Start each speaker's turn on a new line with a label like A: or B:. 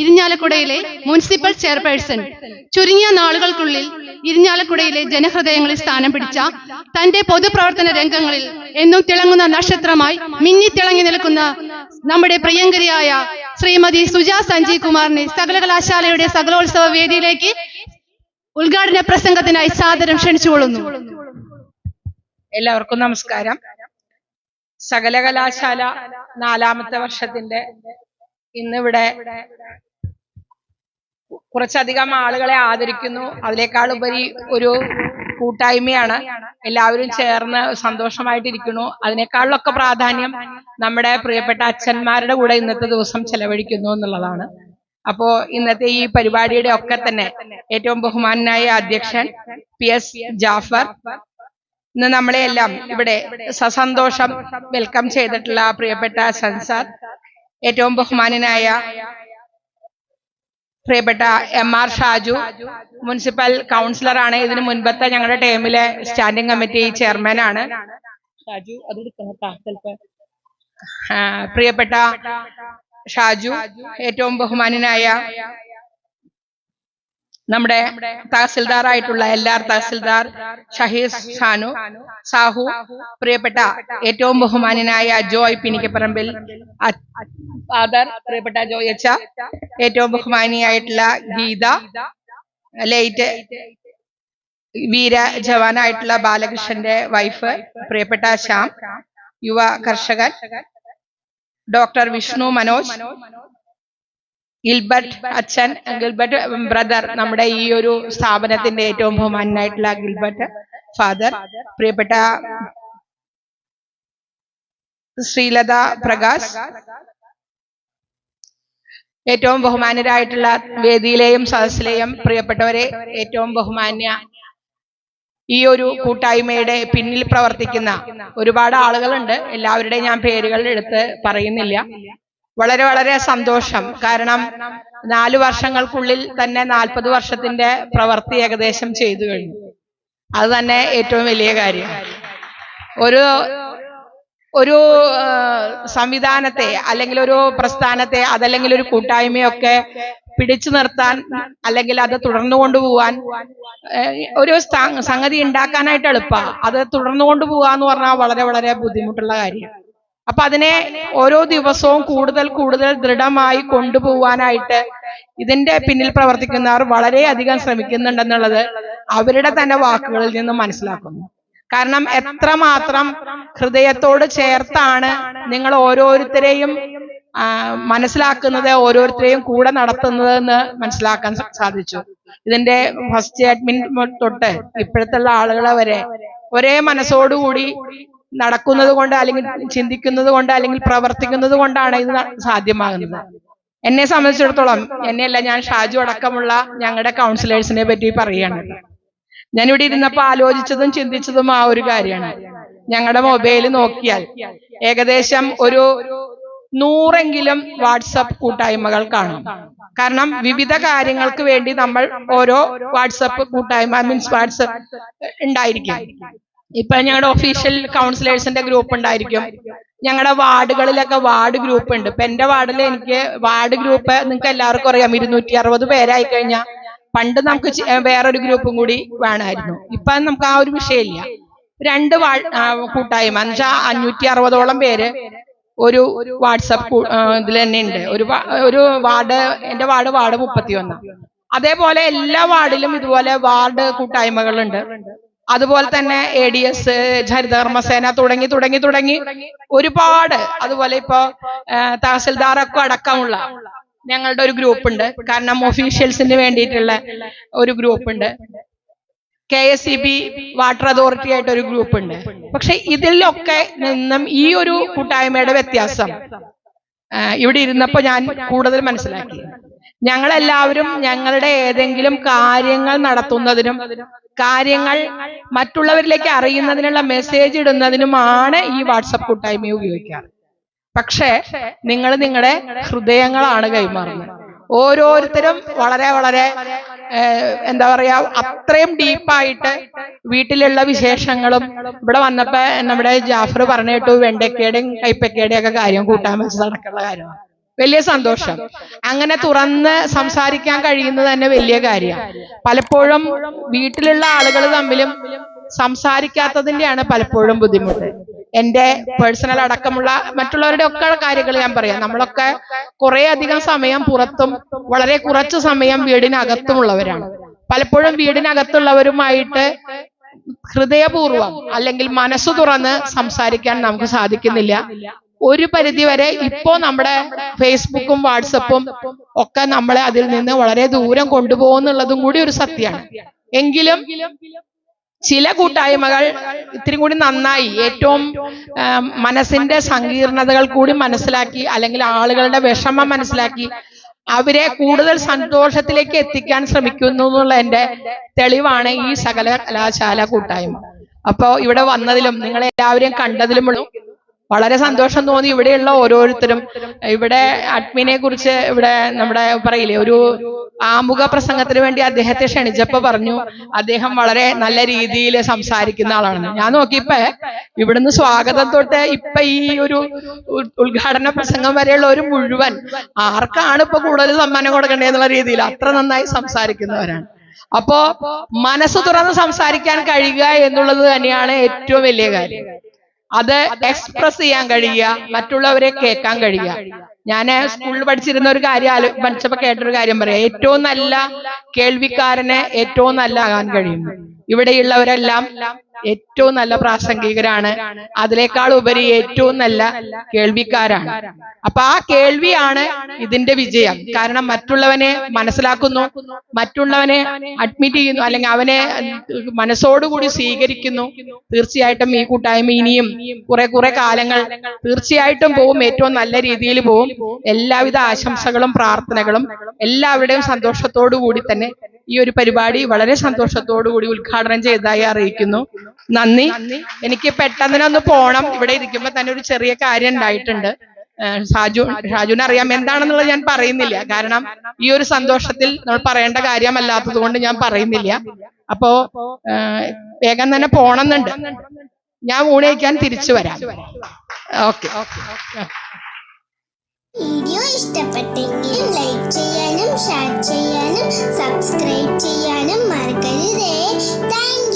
A: ഇരിഞ്ഞാലക്കുടയിലെ municipal chairperson ചുരുങ്ങിയ നാളുകൾക്കുള്ളിൽ ഇരിഞ്ഞാലക്കുടയിലെ ജനഹൃദയങ്ങളിൽ സ്ഥാനം പിടിച്ച തന്റെ പൊതുപ്രവർത്തന രംഗങ്ങളിൽ എന്നും തിളങ്ങുന്ന നക്ഷത്രമായി മിന്നിത്തിളങ്ങി നിൽക്കുന്ന നമ്മുടെ പ്രിയങ്കരിയായ ശ്രീമതി സുജ സഞ്ജീവ് കുമാറിനെ സകലകലാശാലയുടെ സകലോത്സവ വേദിയിലേക്ക് ഉദ്ഘാടന പ്രസംഗത്തിനായി സാദരം ക്ഷണിച്ചുകൊള്ളുന്നു.
B: എല്ലാവർക്കും നമസ്കാരം. സകലകലാശാല നാലാമത്തെ വർഷത്തിന്റെ ഇന്നിവിടെ കുറച്ചധികം ആളുകളെ ആദരിക്കുന്നു. അതിനേക്കാൾ ഉപരി ഒരു കൂട്ടായ്മയാണ്. എല്ലാവരും ചേർന്ന് സന്തോഷമായിട്ടിരിക്കുന്നു. അതിനേക്കാളൊക്കെ പ്രാധാന്യം നമ്മുടെ പ്രിയപ്പെട്ട അച്ഛന്മാരുടെ കൂടെ ഇന്നത്തെ ദിവസം ചെലവഴിക്കുന്നു എന്നുള്ളതാണ്. അപ്പോ ഇന്നത്തെ ഈ പരിപാടിയുടെ ഒക്കെ തന്നെ ഏറ്റവും ബഹുമാനായ അധ്യക്ഷൻ പി എസ് ജാഫർ ഇന്ന് നമ്മളെയെല്ലാം ഇവിടെ സസന്തോഷം വെൽക്കം ചെയ്തിട്ടുള്ള പ്രിയപ്പെട്ട സൻസാർ ഏറ്റവും ബഹുമാനനായ പ്രിയപ്പെട്ട എം ആർ ഷാജു മുനിസിപ്പൽ കൗൺസിലറാണ് ഇതിനു മുൻപത്തെ ഞങ്ങളുടെ ടീമിലെ സ്റ്റാൻഡിംഗ് കമ്മിറ്റി ചെയർമാനാണ് ഷാജു. പ്രിയപ്പെട്ട ഷാജു ഏറ്റവും ബഹുമാനനായ നമ്മുടെ തഹസിൽദാർ ആയിട്ടുള്ള എല്ലാ തഹസിൽദാർ ഷഹീസ് ഷാനു സാഹു പ്രിയപ്പെട്ട ഏറ്റവും ബഹുമാനനായ ജോയ് പിനിക്കപ്പറമ്പിൽ ഫാദർ പ്രിയപ്പെട്ട ജോയ് അച്ച ഏറ്റവും ബഹുമാനിയായിട്ടുള്ള ഗീത ലേറ്റ് വീര ജവാനായിട്ടുള്ള ബാലകൃഷ്ണന്റെ വൈഫ് പ്രിയപ്പെട്ട ശ്യാം യുവ കർഷകൻ ഡോക്ടർ വിഷ്ണു മനോജ് ഗിൽബർട്ട് അച്ഛൻ ഗിൽബർട്ട് ബ്രദർ നമ്മുടെ ഈ ഒരു സ്ഥാപനത്തിന്റെ ഏറ്റവും ബഹുമാനായിട്ടുള്ള ഗിൽബർട്ട് ഫാദർ പ്രിയപ്പെട്ട ശ്രീലത പ്രകാശ്. ഏറ്റവും ബഹുമാനരായിട്ടുള്ള വേദിയിലെയും സദസ്സിലെയും പ്രിയപ്പെട്ടവരെ ഏറ്റവും ബഹുമാന്യ ഈ ഒരു കൂട്ടായ്മയുടെ പിന്നിൽ പ്രവർത്തിക്കുന്ന ഒരുപാട് ആളുകളുണ്ട്. എല്ലാവരുടെയും ഞാൻ പേരുകൾ എടുത്ത് പറയുന്നില്ല. വളരെ വളരെ സന്തോഷം. കാരണം നാലു വർഷങ്ങൾക്കുള്ളിൽ തന്നെ നാൽപ്പത് വർഷത്തിന്റെ പ്രവൃത്തി ഏകദേശം ചെയ്തു കഴിഞ്ഞു. അത് തന്നെ ഏറ്റവും വലിയ കാര്യം. ഒരു ഒരു സംവിധാനത്തെ അല്ലെങ്കിൽ ഒരു പ്രസ്ഥാനത്തെ അതല്ലെങ്കിൽ ഒരു കൂട്ടായ്മയൊക്കെ പിടിച്ചു നിർത്താൻ അല്ലെങ്കിൽ അത് തുടർന്നു കൊണ്ടുപോകാൻ ഒരു സംഗതി ഉണ്ടാക്കാനായിട്ട് എളുപ്പ. അത് തുടർന്നു കൊണ്ടുപോകാന്ന് പറഞ്ഞാൽ വളരെ വളരെ ബുദ്ധിമുട്ടുള്ള കാര്യം. അപ്പൊ അതിനെ ഓരോ ദിവസവും കൂടുതൽ കൂടുതൽ ദൃഢമായി കൊണ്ടുപോവാനായിട്ട് ഇതിന്റെ പിന്നിൽ പ്രവർത്തിക്കുന്നവർ വളരെയധികം ശ്രമിക്കുന്നുണ്ടെന്നുള്ളത് അവരുടെ തന്നെ വാക്കുകളിൽ നിന്ന് മനസ്സിലാക്കുന്നു. കാരണം എത്രമാത്രം ഹൃദയത്തോട് ചേർത്താണ് നിങ്ങൾ ഓരോരുത്തരെയും മനസ്സിലാക്കുന്നത് ഓരോരുത്തരെയും കൂടെ നടത്തുന്നത് എന്ന് മനസ്സിലാക്കാൻ സാധിച്ചു. ഇതിന്റെ ഫസ്റ്റ് അഡ്മിൻ തൊട്ട് ഇപ്പോഴത്തുള്ള ആളുകളെ വരെ ഒരേ മനസ്സോടുകൂടി നടക്കുന്നത് കൊണ്ട് അല്ലെങ്കിൽ ചിന്തിക്കുന്നത് കൊണ്ട് അല്ലെങ്കിൽ പ്രവർത്തിക്കുന്നത് കൊണ്ടാണ് ഇത് സാധ്യമാകുന്നത്. എന്നെ സംബന്ധിച്ചിടത്തോളം എന്നെയല്ല ഞാൻ ഷാജു അടക്കമുള്ള ഞങ്ങളുടെ കൗൺസിലേഴ്സിനെ പറ്റി പറയുകയാണ് ഞാനിവിടെ ഇരുന്നപ്പോ ആലോചിച്ചതും ചിന്തിച്ചതും ആ ഒരു കാര്യമാണ്. ഞങ്ങളുടെ മൊബൈൽ നോക്കിയാൽ ഏകദേശം ഒരു നൂറെങ്കിലും വാട്സപ്പ് കൂട്ടായ്മകൾ കാണും. കാരണം വിവിധ കാര്യങ്ങൾക്ക് വേണ്ടി നമ്മൾ ഓരോ വാട്സപ്പ് കൂട്ടായ്മ മീൻസ് വാട്സപ്പ് ഉണ്ടായിരിക്കും. ഇപ്പൊ ഞങ്ങളുടെ ഒഫീഷ്യൽ കൗൺസിലേഴ്സിന്റെ ഗ്രൂപ്പ് ഉണ്ടായിരിക്കും. ഞങ്ങളുടെ വാർഡുകളിലൊക്കെ വാർഡ് ഗ്രൂപ്പ് ഉണ്ട്. ഇപ്പൊ എന്റെ വാർഡിൽ എനിക്ക് വാർഡ് ഗ്രൂപ്പ് നിങ്ങൾക്ക് എല്ലാവർക്കും അറിയാം. ഇരുന്നൂറ്റി അറുപത് പേരായി കഴിഞ്ഞാൽ പണ്ട് നമുക്ക് വേറൊരു ഗ്രൂപ്പും കൂടി വേണമായിരുന്നു ഇപ്പൊ നമുക്ക് ആ ഒരു വിഷയമില്ല. രണ്ട് വാ കൂട്ടായ്മ. എന്നുവെച്ചാ അഞ്ഞൂറ്റി അറുപതോളം പേര് ഒരു വാട്സപ്പ് ഇതിൽ തന്നെ ഉണ്ട്. ഒരു ഒരു വാർഡ് എന്റെ വാർഡ് വാർഡ് മുപ്പത്തിയൊന്ന്. അതേപോലെ എല്ലാ വാർഡിലും ഇതുപോലെ വാർഡ് കൂട്ടായ്മകളുണ്ട്. അതുപോലെ തന്നെ എ ഡി എസ് ഹരിതകർമ്മസേന തുടങ്ങി തുടങ്ങി തുടങ്ങി. ഒരുപാട്. അതുപോലെ ഇപ്പോ തഹസിൽദാറൊക്കെ അടക്കമുള്ള ഞങ്ങളുടെ ഒരു ഗ്രൂപ്പ് ഉണ്ട് കാരണം ഒഫീഷ്യൽസിന് വേണ്ടിയിട്ടുള്ള ഒരു ഗ്രൂപ്പ് ഉണ്ട് K S E B water authority ആയിട്ട് ഒരു ഗ്രൂപ്പ് ഉണ്ട് പക്ഷെ ഇതിലൊക്കെ നിന്നും ഈ ഒരു കൂട്ടായ്മയുടെ വ്യത്യാസം ഇവിടെ ഇരുന്നപ്പോ ഞാൻ കൂടുതൽ മനസ്സിലാക്കി. ഞങ്ങളെല്ലാവരും ഞങ്ങളുടെ ഏതെങ്കിലും കാര്യങ്ങൾ നടത്തുന്നതിനും കാര്യങ്ങൾ മറ്റുള്ളവരിലേക്ക് അറിയുന്നതിനുള്ള മെസ്സേജ് ഇടുന്നതിനുമാണ് ഈ വാട്സപ്പ് കൂട്ടായ്മ ഉപയോഗിക്കാറ്. പക്ഷേ നിങ്ങൾ നിങ്ങളുടെ ഹൃദയങ്ങളാണ് കൈമാറുന്നത്. ഓരോരുത്തരും വളരെ വളരെ എന്താ പറയാ അത്രയും ഡീപ്പായിട്ട് വീട്ടിലുള്ള വിശേഷങ്ങളും ഇവിടെ വന്നപ്പോ നമ്മുടെ ജാഫർ പറഞ്ഞു കേട്ടു വെണ്ടക്കയുടെയും കൈപ്പക്കയുടെയും ഒക്കെ കാര്യം കൂട്ടാൻ വെച്ച് നടക്കുന്ന കാര്യമാണ്. വലിയ സന്തോഷം. അങ്ങനെ തുറന്ന് സംസാരിക്കാൻ കഴിയുന്നത് തന്നെ വലിയ കാര്യമാണ് പലപ്പോഴും വീട്ടിലുള്ള ആളുകൾ തമ്മിലും സംസാരിക്കാത്തതിന്റെയാണ് പലപ്പോഴും ബുദ്ധിമുട്ട്. എന്റെ പേഴ്സണൽ അടക്കമുള്ള മറ്റുള്ളവരുടെ ഒക്കെ കാര്യങ്ങൾ ഞാൻ പറയാം. നമ്മളൊക്കെ കുറെ അധികം സമയം പുറത്തും വളരെ കുറച്ച് സമയം വീടിനകത്തുമുള്ളവരാണ് പലപ്പോഴും വീടിനകത്തുള്ളവരുമായിട്ട് ഹൃദയപൂർവം അല്ലെങ്കിൽ മനസ്സു തുറന്ന് സംസാരിക്കാൻ നമുക്ക് സാധിക്കുന്നില്ല. ഒരു പരിധി വരെ ഇപ്പോ നമ്മുടെ ഫേസ്ബുക്കും വാട്സപ്പും ഒക്കെ നമ്മളെ അതിൽ നിന്ന് വളരെ ദൂരം കൊണ്ടുപോകുന്നുള്ളതും കൂടി ഒരു സത്യമാണ്. എങ്കിലും ചില കൂട്ടായ്മകൾ ഇത്തിരി കൂടി നന്നായി. ഏറ്റവും മനസ്സിന്റെ സങ്കീർണതകൾ കൂടി മനസ്സിലാക്കി അല്ലെങ്കിൽ ആളുകളുടെ വിഷമം മനസ്സിലാക്കി അവരെ കൂടുതൽ സന്തോഷത്തിലേക്ക് എത്തിക്കാൻ ശ്രമിക്കുന്നു എന്നുള്ള എന്റെ തെളിവാണ് ഈ സകല കലാശാല കൂട്ടായ്മ. അപ്പോ ഇവിടെ വന്നതിലും നിങ്ങളെ എല്ലാവരെയും കണ്ടതിലും വളരെ സന്തോഷം തോന്നി. ഇവിടെയുള്ള ഓരോരുത്തരും ഇവിടെ അഡ്മിനെ കുറിച്ച് ഇവിടെ നമ്മുടെ പറയില്ലേ ഒരു ആമുഖ പ്രസംഗത്തിന് വേണ്ടി അദ്ദേഹത്തെ ക്ഷണിച്ചപ്പോ പറഞ്ഞു അദ്ദേഹം വളരെ നല്ല രീതിയിൽ സംസാരിക്കുന്ന ആളാണ് ഞാൻ നോക്കിയപ്പോ ഇവിടുന്ന് സ്വാഗതം തൊട്ട് ഇപ്പൊ ഈ ഒരു ഉദ്ഘാടന പ്രസംഗം വരെയുള്ള ഒരു മുഴുവൻ ആർക്കാണ് ഇപ്പൊ കൂടുതൽ സമ്മാനം കൊടുക്കേണ്ടതെന്നുള്ള രീതിയിൽ അത്ര നന്നായി സംസാരിക്കുന്നവരാണ്. അപ്പോ മനസ്സ് തുറന്ന് സംസാരിക്കാൻ കഴിയുക എന്നുള്ളത് തന്നെയാണ് ഏറ്റവും വലിയ കാര്യം. അത് എക്സ്പ്രസ് ചെയ്യാൻ കഴിയുക മറ്റുള്ളവരെ കേൾക്കാൻ കഴിയുക. ഞാൻ സ്കൂളിൽ പഠിച്ചിരുന്ന ഒരു കാര്യം പഠിച്ചപ്പോ കേട്ടൊരു കാര്യം പറയാം. ഏറ്റവും നല്ല കേൾവിക്കാരനെ ഏറ്റവും നല്ല ആകാൻ കഴിയുന്നു. ഇവിടെയുള്ളവരെല്ലാം ഏറ്റവും നല്ല പ്രാസംഗികരാണ്. അതിനേക്കാൾ ഉപരി ഏറ്റവും നല്ല കേൾവിക്കാരാണ്. അപ്പൊ ആ കേൾവിയാണ് ഇതിന്റെ വിജയം. കാരണം മറ്റുള്ളവനെ മനസ്സിലാക്കുന്നു മറ്റുള്ളവനെ അഡ്മിറ്റ് ചെയ്യുന്നു അല്ലെങ്കിൽ അവനെ മനസ്സോടുകൂടി സ്വീകരിക്കുന്നു. തീർച്ചയായിട്ടും ഈ കൂട്ടായ്മ ഇനിയും കുറെ കുറെ കാലങ്ങൾ തീർച്ചയായിട്ടും പോവും. ഏറ്റവും നല്ല രീതിയിൽ പോവും. എല്ലാവിധ ആശംസകളും പ്രാർത്ഥനകളും എല്ലാവരുടെയും സന്തോഷത്തോടു കൂടി തന്നെ ഈ ഒരു പരിപാടി വളരെ കൂടി ഉദ്ഘാടനം ചെയ്തതായി അറിയിക്കുന്നു. നന്ദി. എനിക്ക് പെട്ടെന്നിനൊന്ന് പോണം. ഇവിടെ ഇരിക്കുമ്പോ തന്നെ ഒരു ചെറിയ കാര്യം ഉണ്ടായിട്ടുണ്ട്. ഷാജു ഷാജുവിനെ അറിയാം എന്താണെന്നുള്ളത് ഞാൻ പറയുന്നില്ല. കാരണം ഈ ഒരു സന്തോഷത്തിൽ നമ്മൾ പറയേണ്ട കാര്യമല്ലാത്തത് കൊണ്ട് ഞാൻ പറയുന്നില്ല. അപ്പോ വേഗം തന്നെ പോണമെന്നുണ്ട് ഞാൻ ഊണ് കഴിക്കാൻ തിരിച്ചു വരാം. ഓക്കെ.
C: വീഡിയോ ഇഷ്ടപ്പെട്ടെങ്കിൽ ലൈക്ക് ചെയ്യാനും ഷെയർ ചെയ്യാനും സബ്സ്ക്രൈബ് ചെയ്യാനും മറക്കരുതേ. താങ്ക്